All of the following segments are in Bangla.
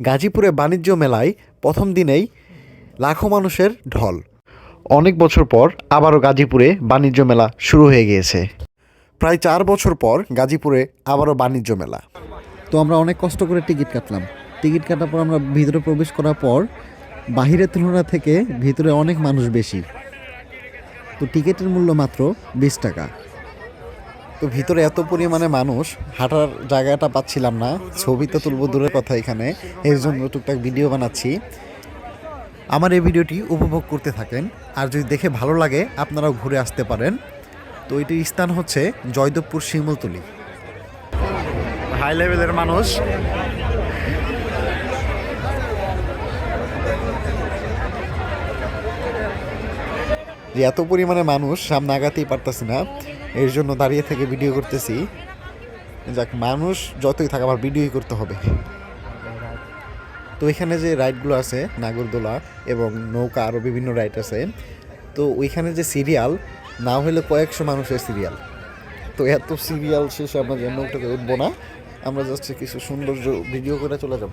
গাজীপুরে বাণিজ্য মেলায় প্রথম দিনেই লাখো মানুষের ঢল। অনেক বছর পর আবারও গাজীপুরে বাণিজ্য মেলা শুরু হয়ে গিয়েছে। প্রায় চার বছর পর গাজীপুরে আবারও বাণিজ্য মেলা। তো আমরা অনেক কষ্ট করে টিকিট কাটলাম। টিকিট কাটার পর আমরা ভিতরে প্রবেশ করার পর বাহিরের তুলনা থেকে ভিতরে অনেক মানুষ বেশি। তো টিকিটের মূল্য মাত্র বিশ টাকা। তো ভিতরে এত পরিমাণে মানুষ, হাঁটার জায়গাটা পাচ্ছিলাম না, ছবি তো তুলব দূরের কথা এখানে এর জন্য টুকটাক ভিডিও বানাচ্ছি। আমার এই ভিডিওটি উপভোগ করতে থাকেন, আর যদি দেখে ভালো লাগে, আপনারাও ঘুরে আসতে পারেন। তো এটির স্থান হচ্ছে জয়দেবপুর শিমলতলি। হাই লেভেলের মানুষ। যে এত পরিমাণে মানুষ সামনে আগাতেই পারতেছি না, এর জন্য দাঁড়িয়ে থেকে ভিডিও করতেছি। যাক, মানুষ যতই থাক আমার ভিডিওই করতে হবে। তো এখানে যে রাইডগুলো আছে, নাগরদোলা এবং নৌকা আরও বিভিন্ন রাইড আছে, তো ওইখানে যে সিরিয়াল না হলে কয়েকশো মানুষের সিরিয়াল তো এত সিরিয়াল শেষে আমরা যে নৌকাতে উঠবো না, আমরা জাস্ট কিছু সৌন্দর্য ভিডিও করে চলে যাব।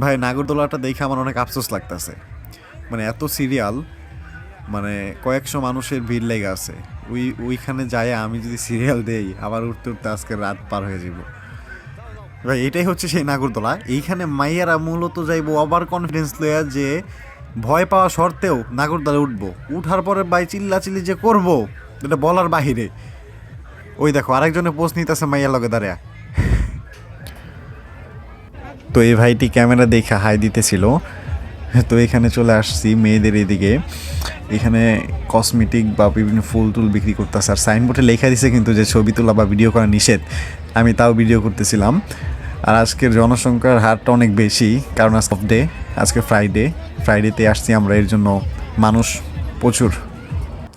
ভাই, নাগরদোলাটা দেখে আমার অনেক আফসোস লাগতেছে। মানে এত সিরিয়াল মানে কয়েকশো মানুষের ভিড় লেগে আছে। ওই, ওইখানে যায় আমি যদি সিরিয়াল দেই, আবার উঠতে উঠতে আজকে রাত পার হয়ে যাব ভাই, এটাই হচ্ছে সেই নাগরদোলা। এইখানে মাইয়ারা মূলত যাইবো আবার কনফিডেন্স লইয়া যে ভয় পাওয়া সত্ত্বেও নাগরদোলা উঠবো। উঠার পরে ভাই চিল্লা চিল্লি যে করব, এটা বলার বাহিরে। ওই দেখো, আরেকজনে পোস্ট নিতেছে মাইয়ার লগে দাঁড়িয়া। তো এই ভাইটি ক্যামেরা দেখে হাই দিতেছিল। তো এখানে চলে আসছি মেয়েদের এদিকে। এখানে কসমেটিক বা বিভিন্ন ফুল টুল বিক্রি করতেছে। আর সাইনবোর্ডে লেখা দিছে কিন্তু যে ছবি তোলা বা ভিডিও করা নিষেধ। আমি তাও ভিডিও করতেছিলাম। আর আজকের জনসংখ্যার হারটা অনেক বেশি, কারণ আজকে ডে আজকে ফ্রাইডে ফ্রাইডেতে আসছি আমরা, এর জন্য মানুষ প্রচুর।